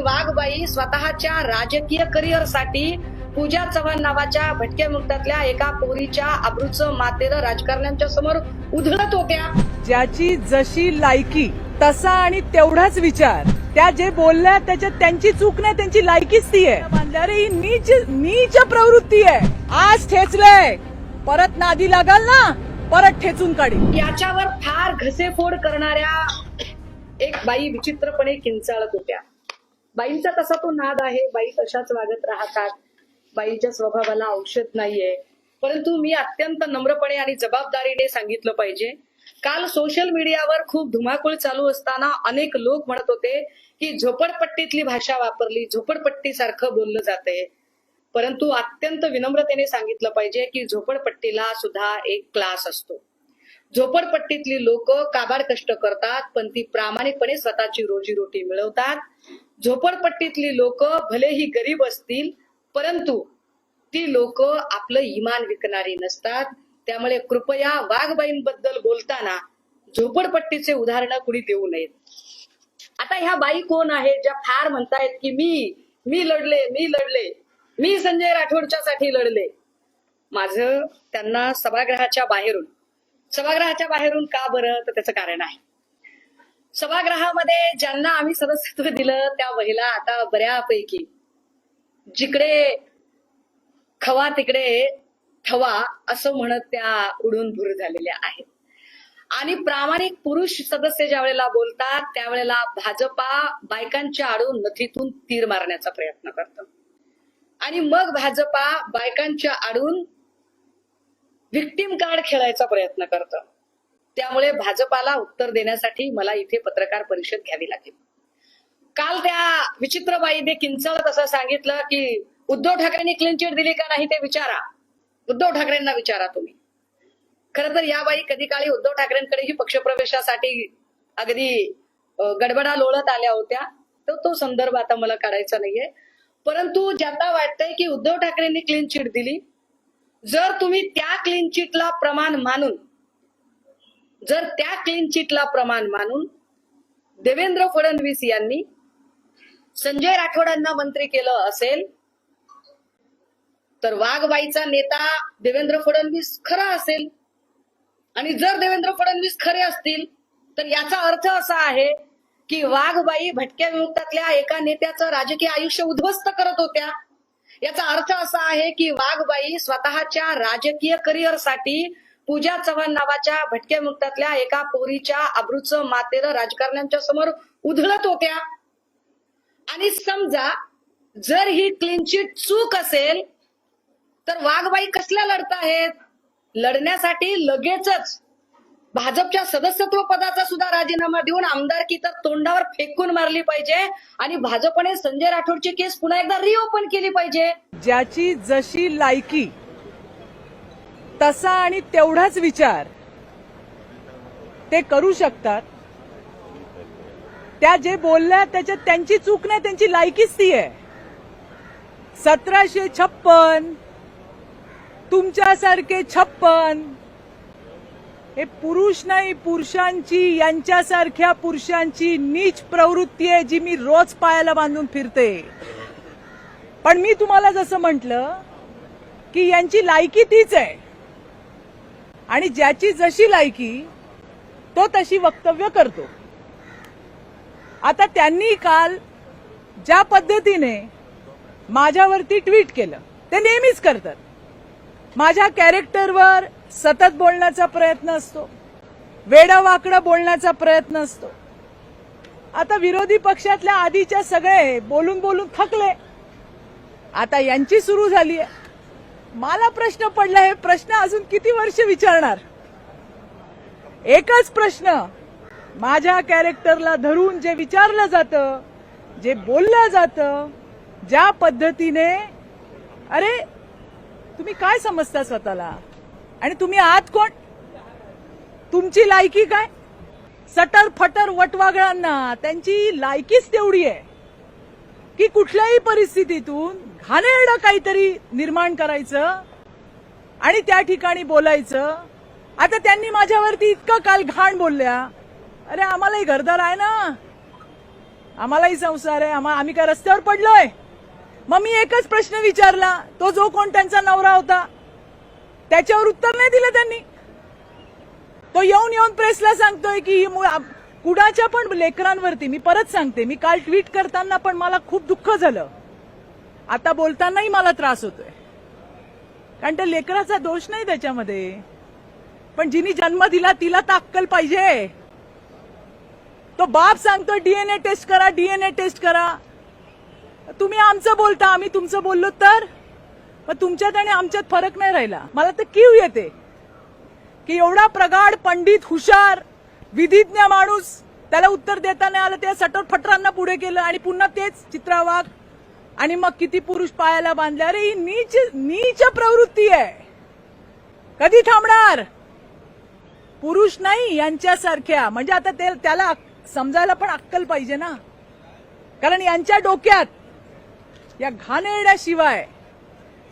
वाघबाई स्वतःच्या राजकीय करिअरसाठी पूजा चव्हाण नावाच्या भटक्या मुक्तातल्या एका पोरीच्या आबरूचं मातेरं राजकारण्यांच्या समोर उधळत होत्या ज्याची जशी लायकी तसा आणि तेवढाच विचार. त्या जे बोलल्या त्याच्यात त्यांची चूक नाही त्यांची लायकीच ती आहे ही नीच नीच प्रवृत्ती आहे. आज ठेचलंय. परत नादी लागाल ना परत ठेचून काढी याच्यावर फार घसेफोड करणाऱ्या एक बाई विचित्रपणे किंचाळत होत्या. बाईंचा तसा तो नाद आहे बाई तशाच वागत राहतात. बाईच्या स्वभावाला औषध नाहीये. परंतु मी अत्यंत नम्रपणे आणि जबाबदारीने सांगितलं पाहिजे. काल सोशल मीडियावर खूप धुमाकूळ चालू असताना अनेक लोक म्हणत होते की झोपडपट्टीतली भाषा वापरली झोपडपट्टी सारखं बोललं जाते परंतु अत्यंत विनम्रतेने सांगितलं पाहिजे की झोपडपट्टीला सुद्धा एक क्लास असतो. झोपडपट्टीतली लोक काबाड कष्ट करतात पण ती प्रामाणिकपणे स्वतःची रोजीरोटी मिळवतात. झोपडपट्टीतली लोक भलेही गरीब असतील परंतु ती लोक आपलं इमान विकणारी नसतात. त्यामुळे कृपया वाघबाईंबद्दल बोलताना झोपडपट्टीचे उदाहरण कुणी देऊ नयेत. आता ह्या बाई कोण आहेत ज्या फार म्हणतायत की मी मी लढले मी लढले मी संजय राठोडच्या साठी लढले. माझं त्यांना सभागृहाच्या बाहेरून. सभागृहाच्या बाहेरून का बरं? तर त्याचं कारण आहे. सभागृहामध्ये ज्यांना आम्ही सदस्यत्व दिलं त्या महिला आता बऱ्यापैकी जिकडे खवा तिकडे ठवा असं म्हणत त्या उडून भूर झालेल्या आहेत. आणि प्रामाणिक पुरुष सदस्य ज्या वेळेला बोलतात त्यावेळेला भाजपा बायकांच्या आडून नथीतून तीर मारण्याचा प्रयत्न करतं. आणि मग भाजपा बायकांच्या आडून व्हिक्टीम कार्ड खेळायचा प्रयत्न करतं. त्यामुळे भाजपाला उत्तर देण्यासाठी मला इथे पत्रकार परिषद घ्यावी लागेल. काल त्या विचित्रबाईने किंचळत असं सांगितलं की उद्धव ठाकरेंनी क्लीन चिट दिली का नाही ते विचारा. उद्धव ठाकरेंना विचारा तुम्ही. खर तर या बाई कधी काळी उद्धव ठाकरेंकडेही पक्षप्रवेशासाठी अगदी गडबडा लोळत आल्या होत्या. तर तो संदर्भ आता मला काढायचा नाहीये. परंतु ज्यांना वाटतंय की उद्धव ठाकरेंनी क्लीन चिट दिली जर तुम्ही त्या क्लीन चिटला प्रमाण मानून जर त्या क्लीन चिटला प्रमाण मानून देवेंद्र फडणवीस यांनी संजय राठोडांना मंत्री केलं असेल तर वाघबाईचा नेता देवेंद्र फडणवीस खरा असेल. आणि जर देवेंद्र फडणवीस खरे असतील तर याचा अर्थ असा आहे की वाघबाई भटक्या विमुक्तातल्या एका नेत्याचं राजकीय आयुष्य उद्ध्वस्त करत होत्या. याचा अर्थ असा आहे की वाघबाई स्वतःच्या राजकीय करिअरसाठी पूजा चव्हाण नावाच्या भटक्या मुक्तातल्या एका पोरीच्या आब्रूचं मातेर राजकारण्यांच्या समोर उधळत होत्या. आणि समजा जर ही क्लीनचिट चूक असेल तर वाघबाई कसल्या लढताहेत लढण्यासाठी लगेचच भाजपच्या सदस्यत्व पदाचा सुद्धा राजीनामा देऊन आमदारकी तर तोंडावर फेकून मारली पाहिजे आणि भाजपने संजय राठोडची केस पुन्हा एकदा रिओपन केली पाहिजे. ज्याची जशी लायकी तसा आणि तेवढाच विचार ते करू शकतात. त्या जे बोलल्या त्याच्यात त्यांची चूक नाही त्यांची लायकीच ती आहे सतराशे छप्पन तुमच्यासारखे छप्पन हे पुरुष नाही पुरुषांची यांच्यासारख्या पुरुषांची नीच प्रवृत्ती आहे जी मी रोज पायाला बांधून फिरते. पण मी तुम्हाला जसं म्हटलं की यांची लायकी तीच आहे. आणि ज्याची जशी लायकी तो तशी वक्तव्य करतो. आता त्यांनी काल ज्या पद्धतीने माझ्यावरती ट्विट केलं ते नेहमीच करतात. माझ्या कॅरेक्टरवर सतत बोलण्याचा प्रयत्न असतो. वेडावाकडं बोलण्याचा प्रयत्न असतो. आता विरोधी पक्षातल्या आधीच्या सगळे बोलून बोलून थकले. आता यांची सुरू झाली आहे मला प्रश्न पडला हे प्रश्न अजून किती वर्ष विचारणार? एकच प्रश्न. माझ्या कॅरेक्टरला धरून जे विचारलं जातं जे बोललं जातं ज्या पद्धतीने अरे तुम्ही काय समजता स्वतःला? आणि तुम्ही आत कोण? तुमची लायकी काय? सटर फटर वटवागळांना त्यांची लायकीच तेवढी आहे. की कुठल्याही परिस्थितीतून घाणेरडं काहीतरी निर्माण करायचं आणि त्या ठिकाणी बोलायचं. आता त्यांनी माझ्यावरती इतकं काल घाण बोलल्या. अरे आम्हालाही घरदार आहे ना? आम्हालाही संसार आहे. आम्हा आम्ही काय रस्त्यावर पडलोय? मग मी एकच प्रश्न विचारला. तो जो कोण त्यांचा नवरा होता. त्याच्यावर उत्तर नाही दिलं त्यांनी. तो येऊन येऊन प्रेसला सांगतोय की ही मु- कुणाच्या पण लेकरांवरती मी परत सांगते. मी काल ट्विट करताना पण मला खूप दुःख झालं. आता बोलतानाही मला त्रास होतोय. कारण त्या लेकराचा दोष नाही त्याच्यामध्ये. पण जिनी जन्म दिला तिला तर अक्कल पाहिजे. तो बाप सांगतोय डीएनए टेस्ट करा डीएनए टेस्ट करा. तुम्ही आमचं बोलता आम्ही तुमचं बोललो तर? मग तुमच्यात आणि आमच्यात फरक नाही राहिला. मला तर कीव येते. की एवढा प्रगाढ पंडित हुशार विधिज्ञ माणूस त्याला उत्तर देता नाही आलं त्या सटोर फटरांना पुढे केलं आणि पुन्हा तेच चित्रावाघ आणि मग किती पुरुष पायाला बांधले? अरे ही नीच नीच प्रवृत्ती आहे. कधी थांबणार? पुरुष नाही यांच्यासारख्या. म्हणजे आता ते त्याला समजायला पण अक्कल पाहिजे ना. कारण यांच्या डोक्यात या घाणेरड्याशिवाय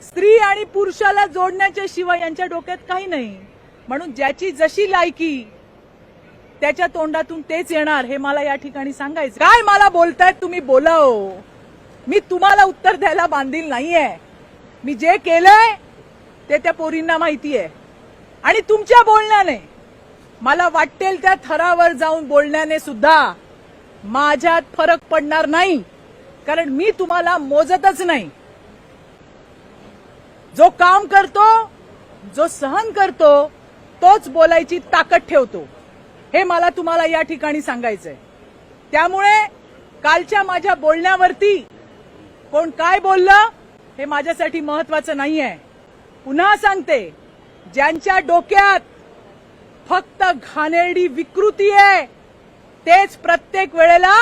स्त्री आणि पुरुषाला जोडण्याच्या शिवाय यांच्या डोक्यात काही नाही. म्हणून ज्याची जशी लायकी त्याच्या तोंडातून तेच येणार हे मला या ठिकाणी सांगायचं. काय मला बोलतायत तुम्ही बोलाव मी तुम्हाला उत्तर द्यायला बांधील नाहीये. मी जे केलंय ते त्या पोरींना माहिती आहे आणि तुमच्या बोलण्याने मला वाटेल त्या थरावर जाऊन बोलण्याने सुद्धा माझ्यात फरक पडणार नाही कारण मी तुम्हाला मोजतच नाही. जो काम करतो जो सहन करतो तोच बोलायची ताकद ठेवतो. हे मला तुम्हाला या ठिकाणी सांगायचंय. त्यामुळे कालच्या माझ्या बोलण्यावरती कोण काय बोललं हे माझ्यासाठी महत्वाचं नाहीये. पुन्हा सांगते ज्यांच्या डोक्यात फक्त घाणेरडी विकृती आहे तेच प्रत्येक वेळेला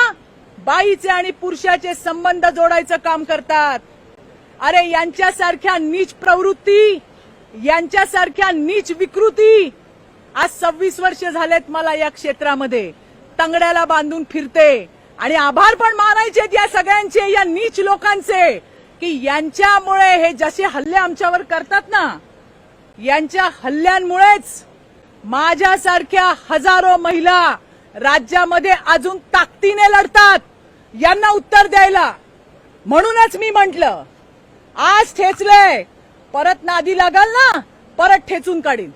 बाईचे आणि पुरुषाचे संबंध जोडायचं काम करतात. अरे यांच्यासारख्या नीच प्रवृत्ती यांच्यासारख्या नीच विकृती आज सव्वीस वर्ष झालेत मला या क्षेत्रामध्ये. तंगड्याला बांधून फिरते. आणि आभार पण मानायचे या सगळ्यांचे या नीच लोकांचे की यांच्यामुळे हे जसे हल्ले आमच्यावर करतात ना यांच्या हल्ल्यांमुळेच माझ्यासारख्या हजारो महिला राज्यामध्ये अजून ताकदीने लढतात यांना उत्तर द्यायला. म्हणूनच मी म्हंटल आज ठेचलंय परत नादी लागाल ना परत ठेचून काढीन.